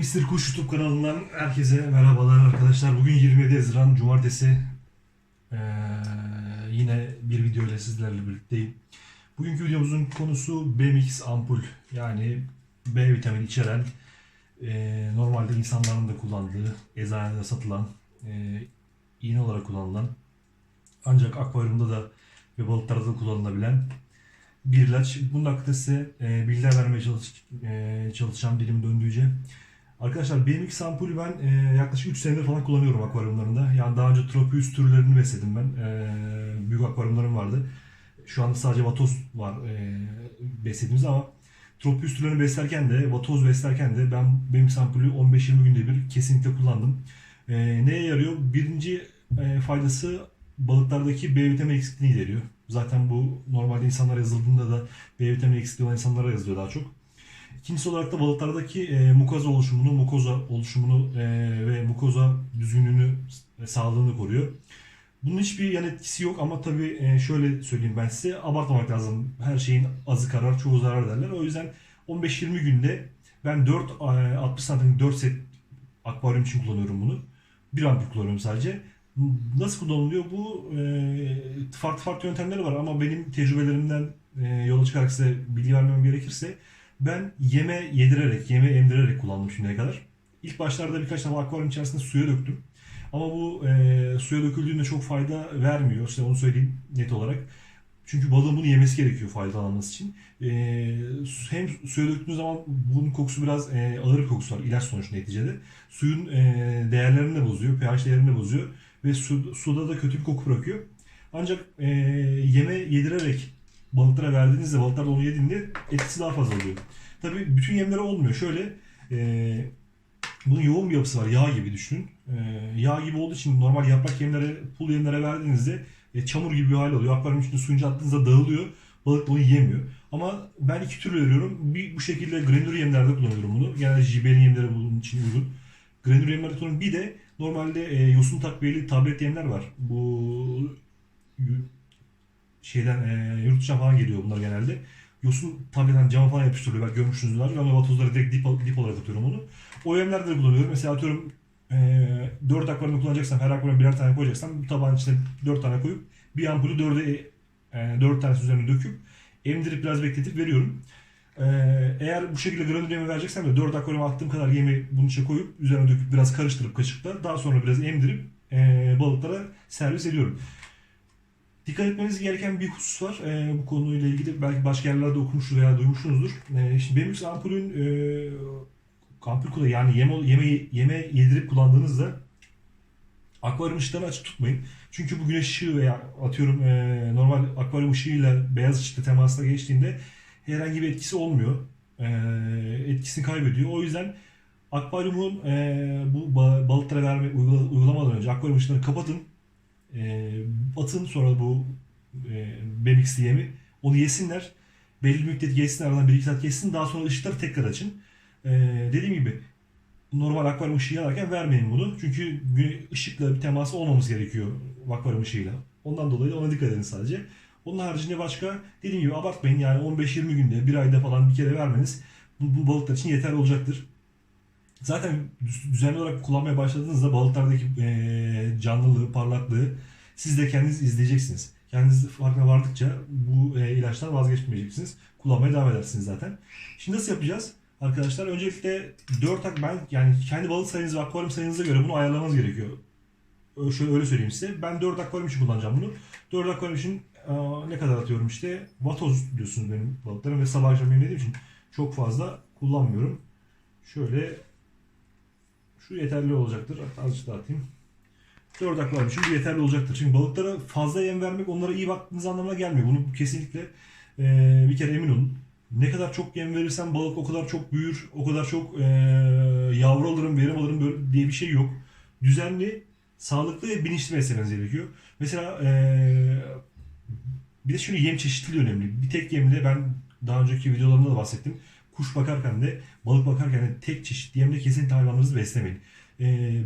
Mr. Kuş YouTube kanalından herkese merhabalar arkadaşlar. Bugün 27 Haziran Cumartesi. Ee, yine bir video ile sizlerle birlikteyim. Bugünkü videomuzun konusu BMX ampul. Yani B vitamini içeren, e, normalde insanların da kullandığı, eczanede satılan, e, iğne olarak kullanılan, ancak akvaryumda da ve balıklarda da kullanılabilen bir ilaç. Bunun hakkında size e, bilgiler vermeye çalış, e, çalışacağım dilim döndüğüce. Arkadaşlar BMX ampulü ben e, yaklaşık 3 senedir falan kullanıyorum akvaryumlarında. Yani daha önce Tropius türlerini besledim ben. E, büyük akvaryumlarım vardı. Şu anda sadece vatoz var e, beslediğimiz ama Tropius türlerini beslerken de, vatoz beslerken de ben BMX ampulü 15-20 günde bir kesinlikle kullandım. E, neye yarıyor? Birinci e, faydası balıklardaki B vitamini eksikliğini gideriyor. Zaten bu normalde insanlara yazıldığında da B vitamini eksikliği olan insanlara yazılıyor daha çok. İkincisi olarak da balıklardaki e, mukoza oluşumunu, mukoza oluşumunu e, ve mukoza düzgünlüğünü, e, sağlığını koruyor. Bunun hiçbir yan etkisi yok ama tabii e, şöyle söyleyeyim ben size abartmamak lazım. Her şeyin azı karar, çoğu zarar derler. O yüzden 15-20 günde ben 4 e, 60 santim 4 set akvaryum için kullanıyorum bunu. Bir ampul kullanıyorum sadece. Nasıl kullanılıyor bu? E, farklı farklı yöntemleri var ama benim tecrübelerimden e, yola çıkarak size bilgi vermem gerekirse ben yeme yedirerek, yeme emdirerek kullandım şimdiye kadar. İlk başlarda birkaç tane akvaryum içerisinde suya döktüm. Ama bu e, suya döküldüğünde çok fayda vermiyor. Size onu söyleyeyim net olarak. Çünkü balığın bunu yemesi gerekiyor faydalanması için. E, hem suya döktüğünüz zaman bunun kokusu biraz e, ağır bir kokusu var. ilaç sonuç neticede. Suyun e, değerlerini de bozuyor. pH değerini de bozuyor. Ve su, suda da kötü bir koku bırakıyor. Ancak e, yeme yedirerek balıklara verdiğinizde balıklar da onu yediğinde etkisi daha fazla oluyor. Tabii bütün yemlere olmuyor. Şöyle e, bunun yoğun bir yapısı var. Yağ gibi düşünün. E, yağ gibi olduğu için normal yaprak yemlere, pul yemlere verdiğinizde e, çamur gibi bir hal oluyor. Akvaryum içinde suyunca attığınızda dağılıyor. Balık bunu yiyemiyor. Ama ben iki türlü veriyorum. Bir bu şekilde granür yemlerde kullanıyorum bunu. Genelde jiberin yemleri bunun için uygun. Granür yemlerde kullanıyorum. Bir de normalde e, yosun takviyeli tablet yemler var. Bu şeyden e, yurt dışından falan geliyor bunlar genelde. Yosun tabletten cama falan yapıştırılıyor. Belki görmüşsünüzdür. Ben de vatozlara direkt dip, dip olarak atıyorum onu. O yemlerde de kullanıyorum. Mesela atıyorum e, 4 akvaryum kullanacaksam her akvaryum birer tane koyacaksam bu tabağın içine 4 tane koyup bir ampulü 4'e e, 4 tanesi üzerine döküp emdirip biraz bekletip veriyorum. E, eğer bu şekilde granül yemi vereceksem de 4 akvaryuma attığım kadar yemi bunun içine koyup üzerine döküp biraz karıştırıp kaşıkla daha sonra biraz emdirip e, balıklara servis ediyorum. Dikkat etmeniz gereken bir husus var. E, bu konuyla ilgili belki başka yerlerde okumuştur veya duymuşsunuzdur. E, şimdi Bemix ampulün e, ampul kullanı yani yeme, yeme, yeme yedirip kullandığınızda akvaryum ışıklarını açık tutmayın. Çünkü bu güneş ışığı veya atıyorum e, normal akvaryum ışığıyla beyaz ışıkla temasına geçtiğinde herhangi bir etkisi olmuyor. E, etkisini kaybediyor. O yüzden akvaryumun e, bu balıklara verme uygulamadan önce akvaryum ışıklarını kapatın e, atın sonra bu e, BMX yemi. Onu yesinler. Belli bir müddet geçsin aradan 1-2 saat geçsin. Daha sonra ışıkları tekrar açın. E, dediğim gibi normal akvaryum ışığı yanarken vermeyin bunu. Çünkü ışıkla bir teması olmamız gerekiyor akvaryum ışığıyla. Ondan dolayı ona dikkat edin sadece. Onun haricinde başka dediğim gibi abartmayın yani 15-20 günde bir ayda falan bir kere vermeniz bu, bu balıklar için yeterli olacaktır. Zaten düzenli olarak kullanmaya başladığınızda balıklardaki e, canlılığı, parlaklığı siz de kendiniz izleyeceksiniz. Kendiniz farkına vardıkça bu e, ilaçtan vazgeçmeyeceksiniz. Kullanmaya devam edersiniz zaten. Şimdi nasıl yapacağız? Arkadaşlar öncelikle 4 ak ben yani kendi balık sayınız ve akvaryum sayınıza göre bunu ayarlamanız gerekiyor. Öyle, şöyle öyle söyleyeyim size. Ben 4 akvaryum için kullanacağım bunu. 4 akvaryum için e, ne kadar atıyorum işte vatoz diyorsunuz benim balıklarım ve sabah akşam yemlediğim için çok fazla kullanmıyorum. Şöyle şu yeterli olacaktır. Hatta azıcık daha atayım. 4 akvaryum için bu yeterli olacaktır. Çünkü balıklara fazla yem vermek onlara iyi baktığınız anlamına gelmiyor. Bunu kesinlikle e, bir kere emin olun. Ne kadar çok yem verirsen balık o kadar çok büyür, o kadar çok e, yavru alırım, verim alırım böyle diye bir şey yok. Düzenli, sağlıklı ve bilinçli beslemeniz gerekiyor. Mesela e, bir de şunu yem çeşitliliği önemli. Bir tek yemle ben daha önceki videolarımda da bahsettim kuş bakarken de balık bakarken de tek çeşit yemle kesinlikle hayvanlarınızı beslemeyin. Ee,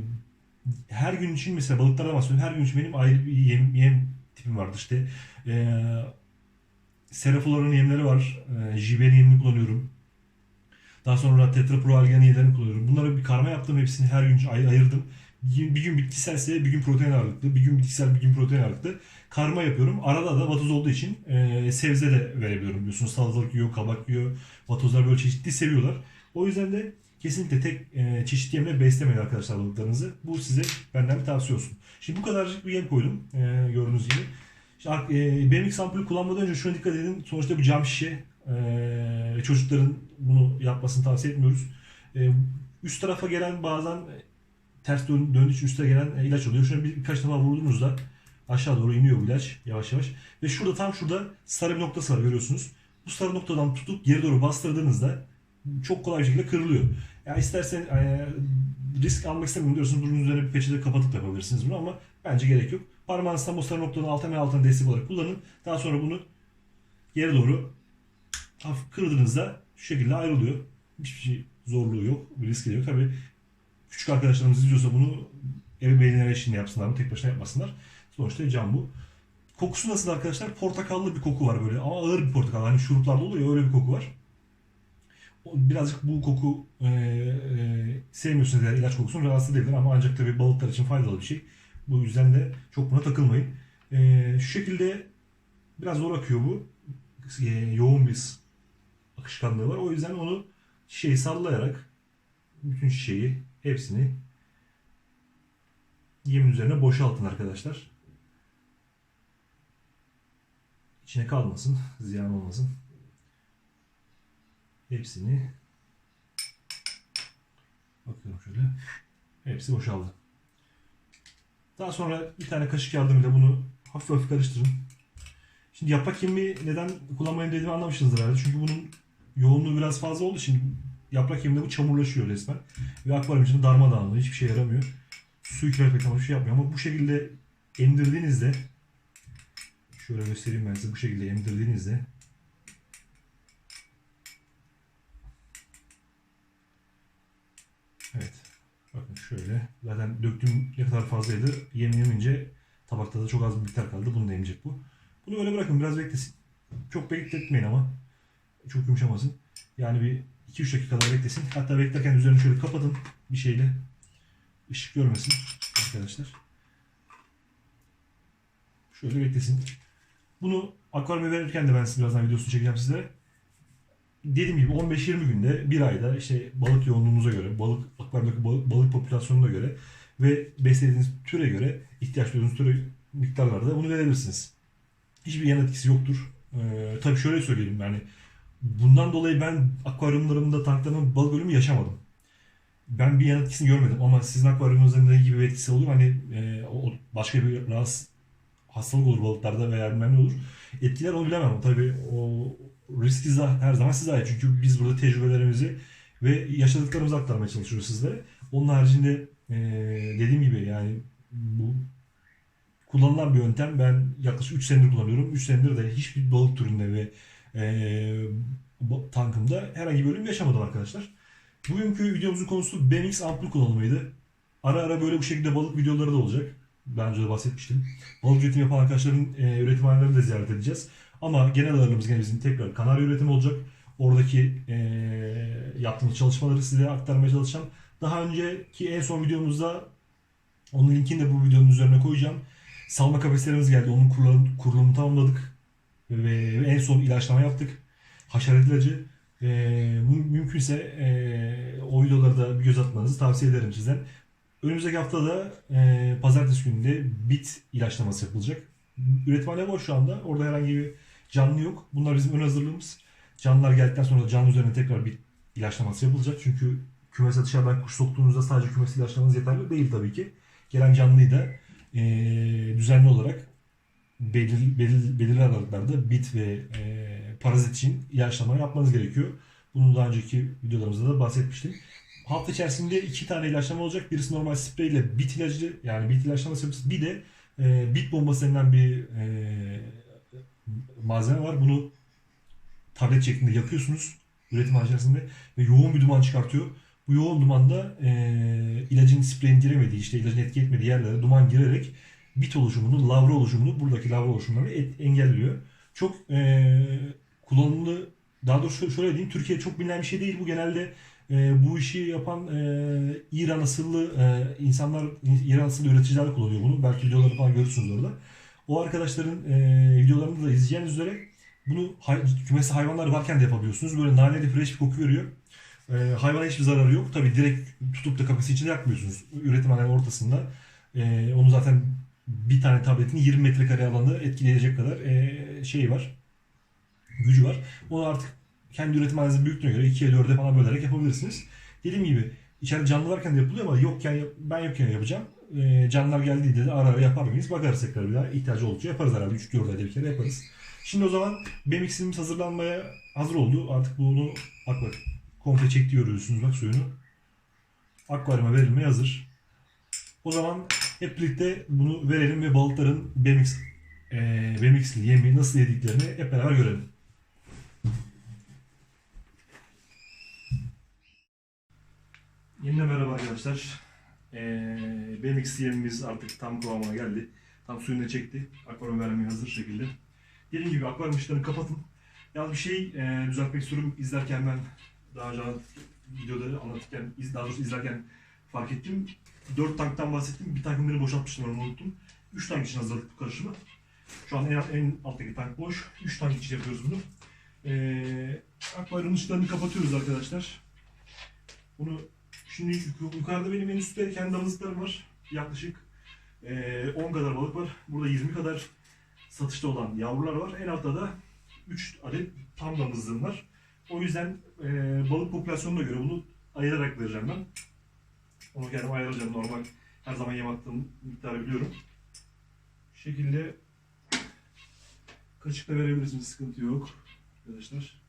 her gün için mesela balıklardan bahsediyorum. Her gün için benim ayrı bir yem, yem tipim vardı işte. Ee, Serafloların yemleri var. Ee, Jiberin yemini kullanıyorum. Daha sonra tetraproalgeniyelerini kullanıyorum. Bunları bir karma yaptım. Hepsini her gün ay- ayırdım. Bir gün bitkiselse bir gün protein ağırlıklı, bir gün bitkisel bir gün protein ağırlıklı. Karma yapıyorum. Arada da vatoz olduğu için e, sebze de verebiliyorum biliyorsunuz. Salatalık yiyor, kabak yiyor. Vatozlar böyle çeşitli seviyorlar. O yüzden de kesinlikle tek e, çeşit yemle beslemeyin arkadaşlar balıklarınızı. Bu size benden bir tavsiye olsun. Şimdi bu kadarcık bir yem koydum e, gördüğünüz gibi. İşte, e, BMX ampulü kullanmadan önce şuna dikkat edin. Sonuçta bir cam şişe. E, çocukların bunu yapmasını tavsiye etmiyoruz. E, üst tarafa gelen bazen ters dön, döndüğü için üste gelen e, ilaç oluyor. Şuna bir, birkaç defa vurduğunuzda aşağı doğru iniyor bu ilaç yavaş yavaş. Ve şurada tam şurada sarı bir noktası var görüyorsunuz. Bu sarı noktadan tutup geri doğru bastırdığınızda çok kolay bir şekilde kırılıyor. Ya istersen e, risk almak istemiyorum diyorsunuz. Bunun üzerine bir peçete kapatıp yapabilirsiniz bunu ama bence gerek yok. Parmağınızı tam o sarı noktanın altına ve altına destek olarak kullanın. Daha sonra bunu geri doğru hafif kırdığınızda şu şekilde ayrılıyor. Hiçbir şey zorluğu yok. Bir riski yok. Tabii küçük arkadaşlarımız izliyorsa bunu ebeveynler eşliğinde yapsınlar mı? Tek başına yapmasınlar. Sonuçta cam bu. Kokusu nasıl arkadaşlar? Portakallı bir koku var böyle ama ağır bir portakal. Hani şuruplarda oluyor öyle bir koku var. Birazcık bu koku e, e, sevmiyorsunuz eğer ilaç kokusunu rahatsız edebilir ama ancak tabii balıklar için faydalı bir şey. Bu yüzden de çok buna takılmayın. E, şu şekilde biraz zor akıyor bu. E, yoğun bir akışkanlığı var. O yüzden onu şişeyi sallayarak bütün şişeyi hepsini yemin üzerine boşaltın arkadaşlar. İçine kalmasın, ziyan olmasın. Hepsini bakıyorum şöyle. Hepsi boşaldı. Daha sonra bir tane kaşık yardımıyla bunu hafif hafif karıştırın. Şimdi yaprak yemi neden kullanmayın dediğimi anlamışsınızdır herhalde. Çünkü bunun yoğunluğu biraz fazla olduğu için yaprak yeminde bu çamurlaşıyor resmen. Ve akvaryum içinde darmadağınlığı hiçbir şey yaramıyor. Su yükseltmek ama bir şey yapmıyor. Ama bu şekilde emdirdiğinizde şöyle göstereyim ben size bu şekilde emdirdiğinizde Evet. Bakın şöyle. Zaten döktüğüm ne kadar fazlaydı. Yem yemince tabakta da çok az bir miktar kaldı. Bunu da emecek bu. Bunu öyle bırakın biraz beklesin. Çok bekletmeyin ama. Çok yumuşamasın. Yani bir 2-3 dakika beklesin. Hatta beklerken üzerini şöyle kapatın bir şeyle. Işık görmesin arkadaşlar. Şöyle beklesin. Bunu akvaryuma verirken de ben size birazdan videosunu çekeceğim sizlere. Dediğim gibi 15-20 günde bir ayda işte balık yoğunluğunuza göre, balık akvaryumdaki balık, balık popülasyonuna göre ve beslediğiniz türe göre ihtiyaç duyduğunuz türe miktarlarda bunu verebilirsiniz. Hiçbir yan etkisi yoktur. Ee, tabii şöyle söyleyelim yani bundan dolayı ben akvaryumlarımda tanklarımın balık ölümü yaşamadım. Ben bir yan etkisini görmedim ama sizin akvaryumunuzda ne gibi bir etkisi olur hani e, o başka bir rahatsız hastalık olur balıklarda veya bilmem ne olur. Etkiler onu bilemem. Tabii o riski her zaman size ait. Çünkü biz burada tecrübelerimizi ve yaşadıklarımızı aktarmaya çalışıyoruz sizlere. Onun haricinde e, dediğim gibi yani bu kullanılan bir yöntem. Ben yaklaşık 3 senedir kullanıyorum. 3 senedir de hiçbir balık türünde ve e, tankımda herhangi bir ölüm yaşamadım arkadaşlar. Bugünkü videomuzun konusu BMX ampul kullanımıydı. Ara ara böyle bu şekilde balık videoları da olacak. Daha önce de bahsetmiştim. Balık üretimi yapan arkadaşların e, üretimhanelerini de ziyaret edeceğiz. Ama genel ağırlığımız gene bizim tekrar kanarya üretimi olacak. Oradaki e, yaptığımız çalışmaları size aktarmaya çalışacağım. Daha önceki en son videomuzda onun linkini de bu videonun üzerine koyacağım. Salma kafeslerimiz geldi. Onun kurulum, kurulumunu tamamladık. Ve en son ilaçlama yaptık. Haşerat ilacı. E, mü- mümkünse e, o videoları da bir göz atmanızı tavsiye ederim sizden. Önümüzdeki haftada e, pazartesi gününde bit ilaçlaması yapılacak. Üretimhane boş şu anda. Orada herhangi bir canlı yok. Bunlar bizim ön hazırlığımız. Canlılar geldikten sonra canlı üzerine tekrar bir ilaçlaması yapılacak. Çünkü kümese dışarıdan kuş soktuğunuzda sadece kümes ilaçlamanız yeterli değil tabii ki. Gelen canlıyı da e, düzenli olarak belir, belir, belirli aralıklarda bit ve e, parazit için ilaçlama yapmanız gerekiyor. Bunu daha önceki videolarımızda da bahsetmiştim. Hafta içerisinde iki tane ilaçlama olacak. Birisi normal sprey ile bit ilacı yani bit ilaçlaması yapısı. Bir de e, bit bombası denilen bir e, malzeme var. Bunu tablet şeklinde yakıyorsunuz üretim aşamasında ve yoğun bir duman çıkartıyor. Bu yoğun dumanda e, ilacın spreyin giremediği, işte ilacın etki etmediği yerlere duman girerek bit oluşumunu, lavra oluşumunu, buradaki lavra oluşumlarını engelliyor. Çok e, kullanımlı daha doğrusu şöyle diyeyim Türkiye çok bilinen bir şey değil. Bu genelde e, bu işi yapan e, İran asıllı e, insanlar İran asıllı üreticiler kullanıyor bunu. Belki videoları falan görürsünüz orada. O arkadaşların e, videolarını da izleyeceğiniz üzere bunu hay, kümesi hayvanlar varken de yapabiliyorsunuz. Böyle naneli fresh bir koku veriyor. E, hayvana hiçbir zararı yok. Tabi direkt tutup da kafesi içinde yakmıyorsunuz. Üretimhanenin ortasında. E, onu zaten bir tane tabletin 20 metrekare alanı etkileyecek kadar e, şey var gücü var. Onu artık kendi üretimhanenizin büyüklüğüne göre 2'ye 4'e falan bölerek yapabilirsiniz. Dediğim gibi içeride canlı varken de yapılıyor ama yokken ben yokken yapacağım. Ee, canlılar geldiğinde de ara ara yapar mıyız? Bakarız tekrar bir daha. İhtiyacı oldukça yaparız herhalde. 3-4 ayda bir kere yaparız. Şimdi o zaman BMX'imiz hazırlanmaya hazır oldu. Artık bunu akva komple çekti görüyorsunuz bak suyunu. Akvaryuma verilmeye hazır. O zaman hep birlikte bunu verelim ve balıkların BMX e, BMX'li yemi nasıl yediklerini hep beraber görelim. Yeniden merhaba arkadaşlar. Ee, BMX yemimiz artık tam kıvamına geldi. Tam suyunu çekti. Akvaryum vermeye hazır şekilde. Dediğim gibi akvaryum ışıklarını kapatın. Yalnız bir şey e, düzeltmek istiyorum. İzlerken ben daha önce videoda anlatırken, daha doğrusu izlerken fark ettim. 4 tanktan bahsettim. Bir tankın birini boşaltmıştım onu unuttum. 3 tank için hazırladık bu karışımı. Şu an en, en alttaki tank boş. 3 tank için yapıyoruz bunu. Ee, akvaryum ışıklarını kapatıyoruz arkadaşlar. Bunu şimdi yuk- yukarıda benim en üstte kendi damızlıklarım var. Yaklaşık ee, 10 kadar balık var. Burada 20 kadar satışta olan yavrular var. En altta da 3 adet tam damızlığım var. O yüzden ee, balık popülasyonuna göre bunu ayırarak vereceğim ben. Onu kendim ayıracağım normal. Her zaman yem attığım miktarı biliyorum. Bu şekilde kaşıkla verebilirsiniz. Sıkıntı yok. Arkadaşlar.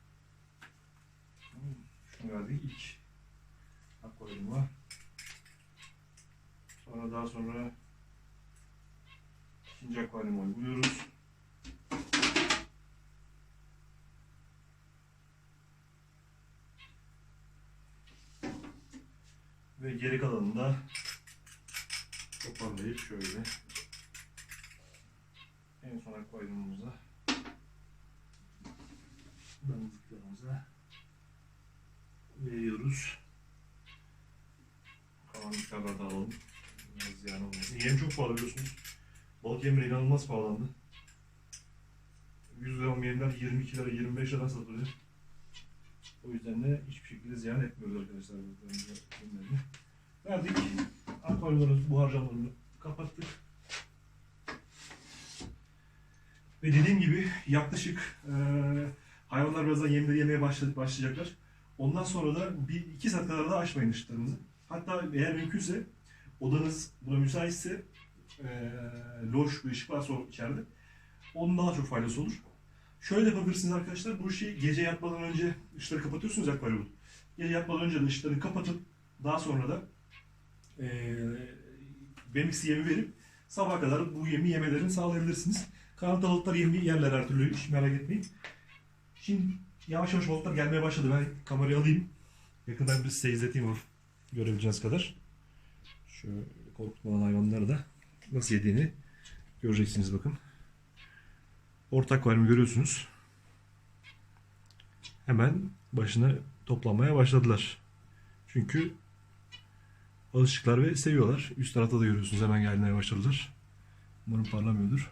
Şunu verdik ilk akvaryuma. Sonra daha sonra ikinci akvaryuma uyguluyoruz. Ve geri kalanını da toparlayıp şöyle en son akvaryumumuza damızlıklarımıza veriyoruz. Kalan miktarları da alalım. Ziyan olmasın. Yem çok pahalı biliyorsunuz. Balık yemleri inanılmaz pahalandı. 100 gram yemler 22 lira 25 lira satılıyor. O yüzden de hiçbir şekilde ziyan etmiyoruz arkadaşlar. Verdik. Akvaryumların bu harcamalarını kapattık. Ve dediğim gibi yaklaşık eee hayvanlar birazdan yemleri yemeye başladı, başlayacaklar. Ondan sonra da bir iki saat kadar da açmayın ışıklarınızı. Hatta eğer mümkünse odanız buna müsaitse eee loş bir ışık varsa içeride onun daha çok faydası olur. Şöyle yapabilirsiniz arkadaşlar. Bu işi gece yatmadan önce ışıkları kapatıyorsunuz akvaryumun. Gece yatmadan önce de ışıkları kapatıp daha sonra da eee BMX yemi verip sabaha kadar bu yemi yemelerini sağlayabilirsiniz. Kanat balıklar yemi yerler her türlü hiç merak etmeyin. Şimdi yavaş yavaş balıklar gelmeye başladı. Ben kamerayı alayım. Yakından bir size izleteyim o görebileceğiniz kadar. Şöyle korkutmadan hayvanları da nasıl yediğini göreceksiniz bakın. Ortak akvaryumu görüyorsunuz. Hemen başına toplanmaya başladılar. Çünkü alışıklar ve seviyorlar. Üst tarafta da görüyorsunuz hemen gelmeye başladılar. Umarım parlamıyordur.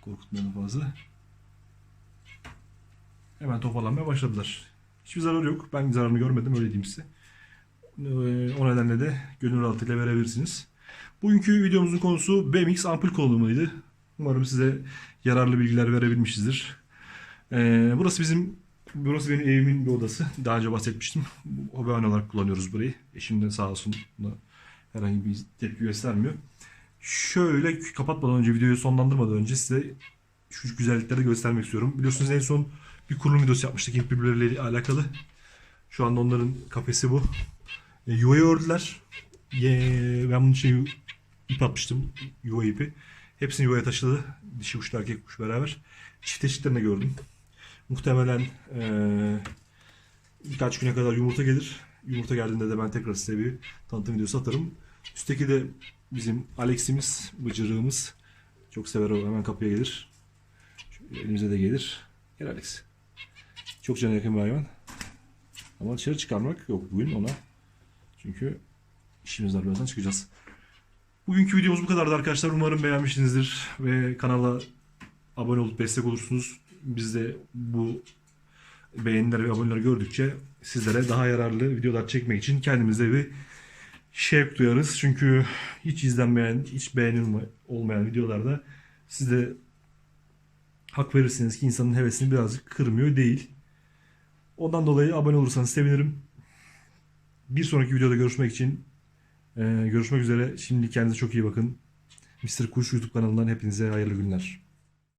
Korkutmayalım fazla. Hemen toparlanmaya başladılar. Hiçbir zararı yok. Ben zararını görmedim öyle diyeyim size. Ee, O nedenle de gönül rahatlığıyla verebilirsiniz. Bugünkü videomuzun konusu BMX ampul kullanımıydı. Umarım size yararlı bilgiler verebilmişizdir. Ee, burası bizim burası benim evimin bir odası. Daha önce bahsetmiştim. Hobihane olarak kullanıyoruz burayı. Eşim de sağ olsun herhangi bir tepki göstermiyor. Şöyle kapatmadan önce videoyu sonlandırmadan önce size şu güzellikleri göstermek istiyorum. Biliyorsunuz en son bir kurulum videosu yapmıştık ip birbirleriyle alakalı. Şu anda onların kafesi bu. E, yuvayı ördüler. Ye- ben bunun yu- ip atmıştım. Yuva ipi. Hepsini yuvaya taşıdı. Dişi kuşla erkek kuş beraber. Çift eşitlerini gördüm. Muhtemelen e, birkaç güne kadar yumurta gelir. Yumurta geldiğinde de ben tekrar size bir tanıtım videosu atarım. Üstteki de bizim Alex'imiz, bıcırığımız. Çok sever o hemen kapıya gelir. Şöyle elimize de gelir. Gel Alex. Çok cana yakın bir hayvan. Ama dışarı çıkarmak yok bugün ona. Çünkü işimiz var birazdan çıkacağız. Bugünkü videomuz bu kadardı arkadaşlar. Umarım beğenmişsinizdir ve kanala abone olup destek olursunuz. Biz de bu beğeniler ve aboneler gördükçe sizlere daha yararlı videolar çekmek için kendimize bir şevk duyarız. Çünkü hiç izlenmeyen, hiç beğenilme olmayan videolarda siz de hak verirsiniz ki insanın hevesini birazcık kırmıyor değil. Ondan dolayı abone olursanız sevinirim. Bir sonraki videoda görüşmek için e, görüşmek üzere. Şimdi kendinize çok iyi bakın. Mr. Kuş YouTube kanalından hepinize hayırlı günler.